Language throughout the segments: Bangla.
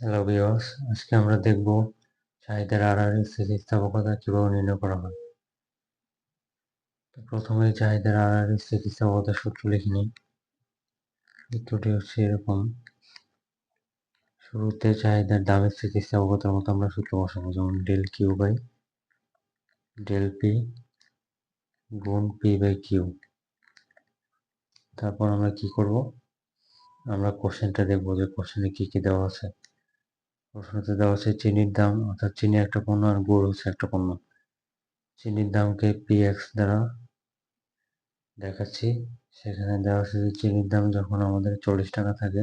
হ্যালো ভিউয়ার্স আজকে আমরা দেখব চাহিদার আড়াআড়ি স্থিতিস্থাপকতা কীভাবে নির্ণয় করা হয়। প্রথমে চাহিদার আড়াআড়ি স্থিতিস্থাপকতার সূত্র লিখে নিই। সূত্রটি হচ্ছে এরকম। শুরুতে চাহিদার দামের স্থিতিস্থাপকতার মতো আমরা সূত্র বসাবো, যেমন del Q by del P গুণ পি বাই কিউ তারপর আমরা কি করব? আমরা কোশ্চেনটা দেখব যে কোশ্চেনে কি কি দেওয়া আছে। প্রশ্নতে দেওয়া আছে চিনির দাম, অর্থাৎ চিনি একটা পণ্য আর গুড় হচ্ছে একটা পণ্য। চিনির দামকে পি এক্স দ্বারা দেখাচ্ছি। সেখানে দেওয়া আছে যে চিনির দাম যখন আমাদের চল্লিশ টাকা থাকে,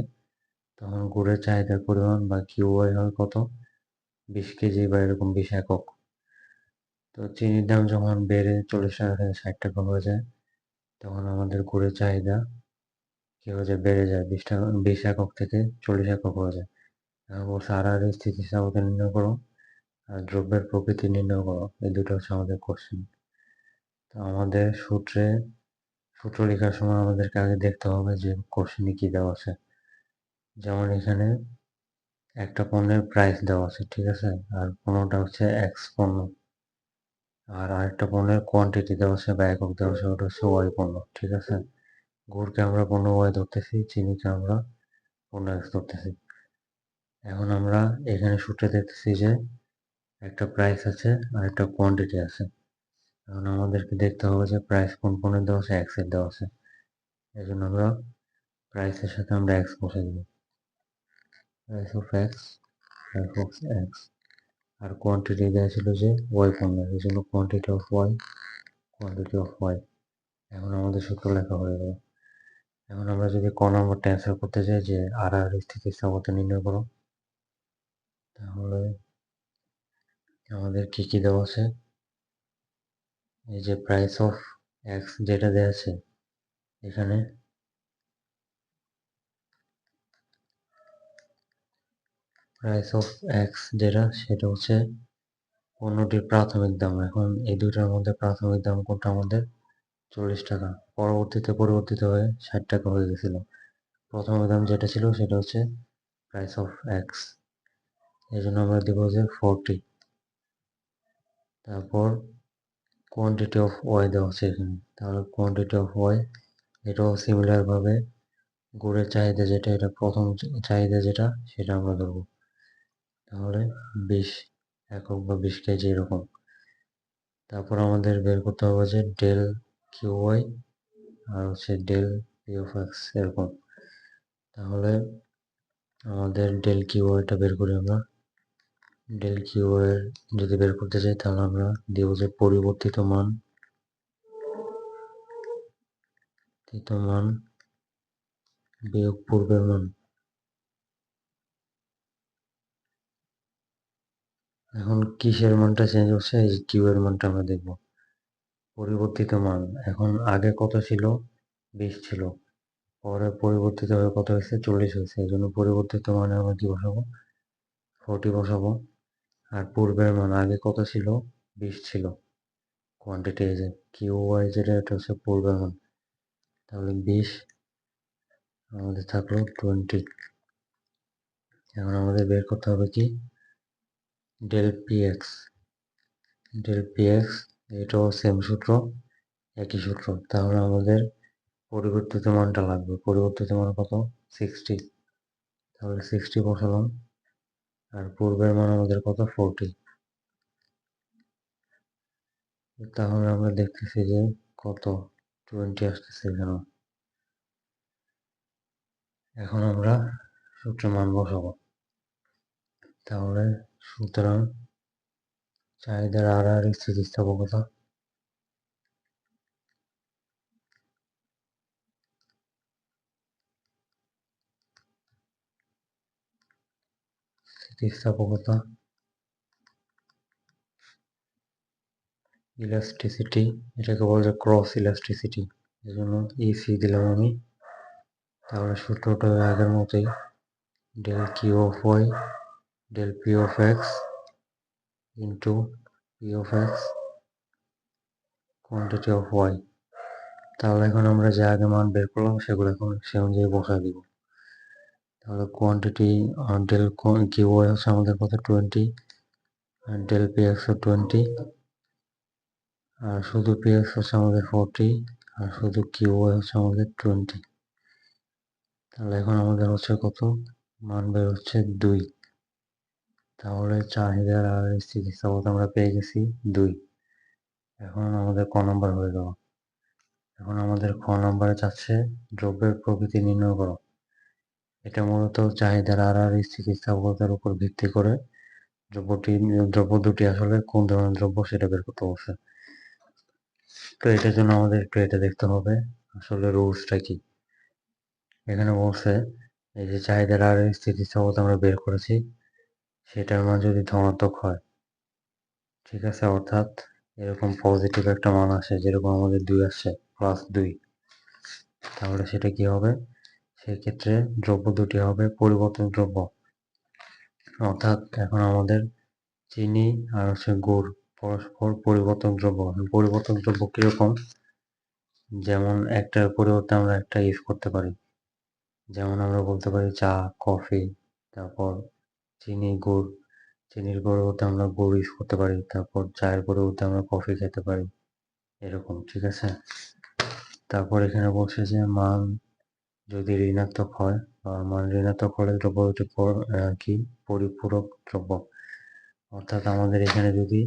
তখন গুড়ের চাহিদার পরিমাণ বা কিউআই হয় কত? বিশ কেজি বা এরকম বিশ একক। তো চিনির দাম যখন বেড়ে চল্লিশ টাকা থেকে ষাট টাকা হয়ে যায়, তখন আমাদের গুড়ের চাহিদা কী হয়ে যায়? বেড়ে যায়। বিশ টাকা, বিশ একক থেকে চল্লিশ একক হয়ে যায়। আর আর স্থিতিস্থাপকতা নির্ণয় করো আর দ্রব্যের প্রকৃতি নির্ণয় করো। এই দুটো হচ্ছে আমাদের কোশ্চেন তো আমাদের সূত্রে, সূত্র লেখার সময় আমাদেরকে আগে দেখতে হবে যে কোশ্চেনে কী দেওয়া আছে। যেমন এখানে একটা পণ্যের প্রাইস দেওয়া আছে, ঠিক আছে? আর পণ্যটা হচ্ছে এক্স পণ্য। আর আরেকটা পণ্যের কোয়ান্টিটি দেওয়া আছে বা একক দেওয়া আছে, ওটা হচ্ছে ওয়াই পণ্য, ঠিক আছে? গুড়কে আমরা পণ্য ওয়াই ধরতেছি, চিনিকে আমরা পণ্য এক্স ধরতেছি। এখন আমরা এখানে সূত্রে দেখতেছি যে একটা প্রাইস আছে আর একটা কোয়ান্টিটি আছে। এখন আমাদেরকে দেখতে হবে যে প্রাইস কোন পণ্যের দেওয়া আছে এক্সের দেওয়া আছে। এই জন্য আমরা প্রাইসের সাথে আমরা এক্স বসে দেবো। Price of X price of X R quantity দেওয়া ছিল যে ওয়াই পণ্য এই জন্য quantity of Y quantity of Y এখন আমাদের সূত্র লেখা হয়ে গেল। এখন আমরা যদি ক নম্বরটা অ্যান্সার করতে চাই যে আর আর স্থিতিস্থাপকতা নির্ণয় করো। তাহলে আমাদের কি কি দেওয়া আছে? এই যে প্রাইস অফ এক্স যেটা দেওয়া আছে এখানে। প্রাইস অফ এক্স যেটা সেটা হচ্ছে পণ্যটির প্রাথমিক দাম। এখন এই দুইটার মধ্যে প্রাথমিক দাম কোনটা আমাদের? চল্লিশ টাকা। পরবর্তীতে পরিবর্তিত হয়ে ষাট টাকা হয়ে গেছিল। প্রথম দাম যেটা ছিল সেটা হচ্ছে প্রাইস অফ এক্স এই জন্য আমরা দেবো যে ফোরটি তারপর কোয়ান্টিটি অফ ওয়াই দেওয়া আছে এখানে। তাহলে কোয়ান্টিটি অফ ওয়াই এটাও সিমিলারভাবে গুড়ের চাহিদা যেটা, এটা প্রথম চাহিদা যেটা, সেটা আমরা ধরবো। তাহলে বিশ একক বা বিশ কেজি এরকম। তারপর আমাদের বের করতে হবে যে ডেল কিউ ওয়াই আর হচ্ছে ডেল পি অফ এক্স এরকম। তাহলে আমাদের ডেল কিউ ওয়াইটা বের করি আমরা। ডেল কিউ এর যদি বের করতে চাই, তাহলে আমরা দেব যে পরিবর্তিত মান। মান বিয়োগ পূর্বের মান। এখন কিসের মানটা চেঞ্জ হচ্ছে? এই কিউ এর মানটা আমরা দেখব পরিবর্তিত মান। এখন আগে কত ছিল? বিশ ছিল। পরে পরিবর্তিত হয়ে কত হয়েছে? চল্লিশ হয়েছে। এই জন্য পরিবর্তিত মানে আমরা কি বসাবো? ফোরটি বসাবো। আর পূর্বের মান আগে কত ছিল? বিশ ছিল। কোয়ান্টিটি যে কিউ ওয়াই যেটা এটা হচ্ছে পূর্বের মান। তাহলে বিশ আমাদের থাকল টোয়েন্টি এখন আমাদের বের করতে হবে কি? Del P X del P X এটাও সেম সূত্র, একই সূত্র। তাহলে আমাদের পরিবর্তিত মানটা লাগবে। পরিবর্তিত মান কত? সিক্সটি তাহলে সিক্সটি বসালাম। আর পূর্বের মান আমাদের কত ফোরটি? তাহলে আমরা দেখতেছি যে কত? টোয়েন্টি আসতেছে এখানে। এখন আমরা সূত্রের মান বসাবো। তাহলে সুতরাং চাহিদার আর আর স্থিতিস্থাপকতা স্থিতিস্থাপকতা ইলাস্টিসিটি এটাকে বলা যায় ক্রস ইলাস্টিসিটি এই জন্য ইসি দিলাম আমি তাহলে সূত্রটা আগের মতোই del Q of Y del P of X into P of X quantity of Y তাহলে এখন আমরা যে আগে মান বের করলাম সেগুলো এখন সে অনুযায়ী বসা দিব তাহলে কোয়ান্টিটি ডেল কিউআই হচ্ছে আমাদের কত? টোয়েন্টি আর ডেল পিএক্স টোয়েন্টি আর শুধু পিএক্স হচ্ছে আমাদের ফোরটি আর শুধু কিউআই হচ্ছে আমাদের টোয়েন্টি তাহলে এখন আমাদের হচ্ছে কত? মান বের হচ্ছে দুই। তাহলে চাহিদার আর স্থিতিস্থাপক আমরা পেয়ে গেছি দুই। এখন আমাদের ক নম্বর হয়ে গেল। এখন আমাদের খ নম্বরে চাচ্ছে দ্রব্যের প্রকৃতি নির্ণয় করো। এটা মূলত চাহিদার আর স্থিতিস্থাপকতার উপর ভিত্তি করে দ্রব্যটি, দ্রব্য দুটি আসলে কোন ধরনের দ্রব্য সেটা বের করতে বলছে। তো এটার জন্য আমাদের একটু এটা দেখতে হবে, আসলে রুলসটা কি? এখানে বলছে, এই যে চাহিদার আর স্থিতিস্থাপকতা আমরা বের করেছি, সেটার মান যদি ধনাত্মক হয়, ঠিক আছে, অর্থাৎ এরকম পজিটিভ একটা মান আসে, যেরকম আমাদের দুই আসছে প্লাস দুই, তাহলে সেটা কি হবে? সেক্ষেত্রে দ্রব্য দুটি হবে, পরিবর্তন দ্রব্য। অর্থাৎ এখন আমাদের চিনি আর হচ্ছে গুড়, পরস্পর পরিবর্তন দ্রব্য। পরিবর্তন দ্রব্য কীরকম? যেমন একটার পরিবর্তে আমরা একটা ইউজ করতে পারি। যেমন আমরা বলতে পারি চা, কফি, তারপর চিনি, গুড়। চিনির পরিবর্তে আমরা গুড় ইউজ করতে পারি, তারপর চায়ের পরিবর্তে আমরা কফি খেতে পারি। এরকম, ঠিক আছে? তারপর এখানে বলছে যে মান যদি ঋণাত্মক হয় মান ঋণাত্মক হলে দ্রব্য দুটি কি? পরিপূরক দ্রব্য। অর্থাৎ আমাদের এখানে যদি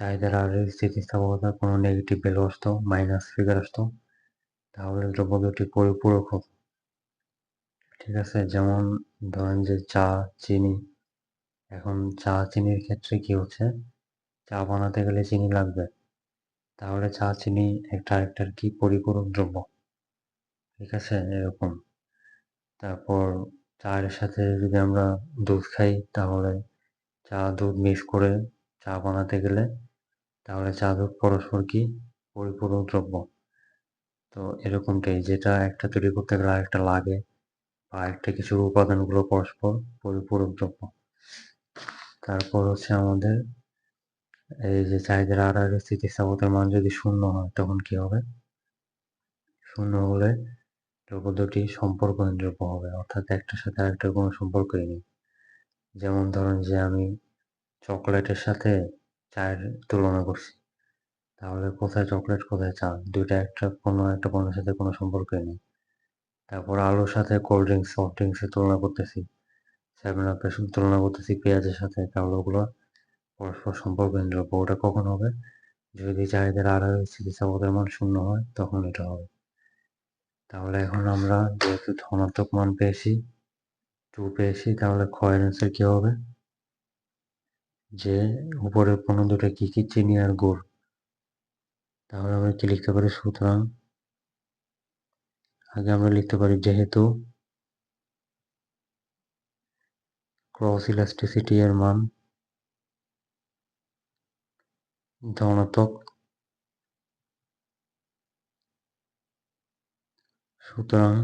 চাহিদার আর স্থিতিস্থাপকতার কোনো নেগেটিভ ভ্যালু আসতো মাইনাস ফিগার আসতো, তাহলে দ্রব্য দুটি পরিপূরক হতো। ঠিক আছে? যেমন ধরেন যে চা, চিনি। এখন চা, চিনির ক্ষেত্রে কি হচ্ছে? চা বানাতে গেলে চিনি লাগবে। তাহলে চা, চিনি একটা আরেকটার কি? পরিপূরক দ্রব্য। ঠিক আছে? এরকম। তারপর চায়ের সাথে যদি আমরা দুধ খাই, তাহলে চা দুধ মিক্স করে চা বানাতে গেলে তাহলে চা দুধ পরস্পর কি? পরিপূরক দ্রব্য। তো এরকমটাই যেটা একটা তৈরি করতে গেলে আরেকটা লাগে বা একটা কিছু উপাদানগুলো পরস্পর পরিপূরক দ্রব্য। তারপর হচ্ছে আমাদের এই যে চাহিদার আর স্থিতিস্থাপকতার মান যদি শূন্য হয়, তখন কি হবে? শূন্য হলে দ্রব্য দুটি সম্পর্কহীন দ্রব্য হবে, অর্থাৎ একটার সাথে আরেকটার কোনো সম্পর্কই নেই। যেমন ধরেন যে আমি চকলেটের সাথে চায়ের তুলনা করছি, তাহলে কোথায় চকলেট, কোথায় চা? দুইটা একটা কোনো একটা পণ্যের সাথে কোনো সম্পর্কই নেই। তারপর আলুর সাথে কোল্ড ড্রিঙ্কস সফট ড্রিঙ্কসের তুলনা করতেছি সেভেন আপের তুলনা করতেছি পেঁয়াজের সাথে, তাহলে ওগুলো পরস্পর সম্পর্কহীন দ্রব্য ওটা কখন হবে? যদি চাহিদার আর স্থিতিস্থাপকতার মান শূন্য হয়, তখন এটা হবে। তাহলে এখন আমরা যেহেতু ধনাত্মক মান পেয়েছি টু পেয়েছি, তাহলে ক্ষয়ের অ্যান্সার কি হবে? যে উপরে কোনো দুটো কি কি চিনি আর গুড়। তাহলে আমরা কি লিখতে পারি? সুতরাং আগে আমরা লিখতে পারি যেহেতু ক্রস ইলাস্টিসিটি এর মান ধনাত্মক সুতরাং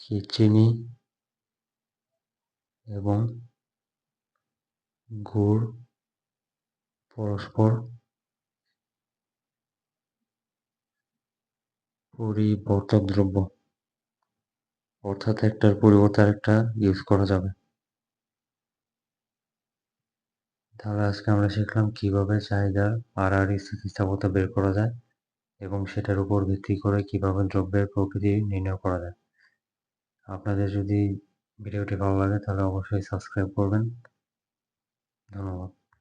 কি চিনি এবং গুড় পরস্পর পরিবর্তক দ্রব্য, অর্থাৎ একটার পরিবর্তে আরেকটা ইউজ করা যাবে। তাহলে আজকে আমরা শিখলাম কীভাবে চাহিদার আর আর স্থিতিস্থাপকতা বের করা যায়। এবং সেটার উপর ভিত্তি করে কীভাবে দ্রব্যের প্রকৃতি নির্ণয় করা যায়। আপনাদের যদি ভিডিওটি ভালো লাগে তাহলে অবশ্যই সাবস্ক্রাইব করবেন। ধন্যবাদ।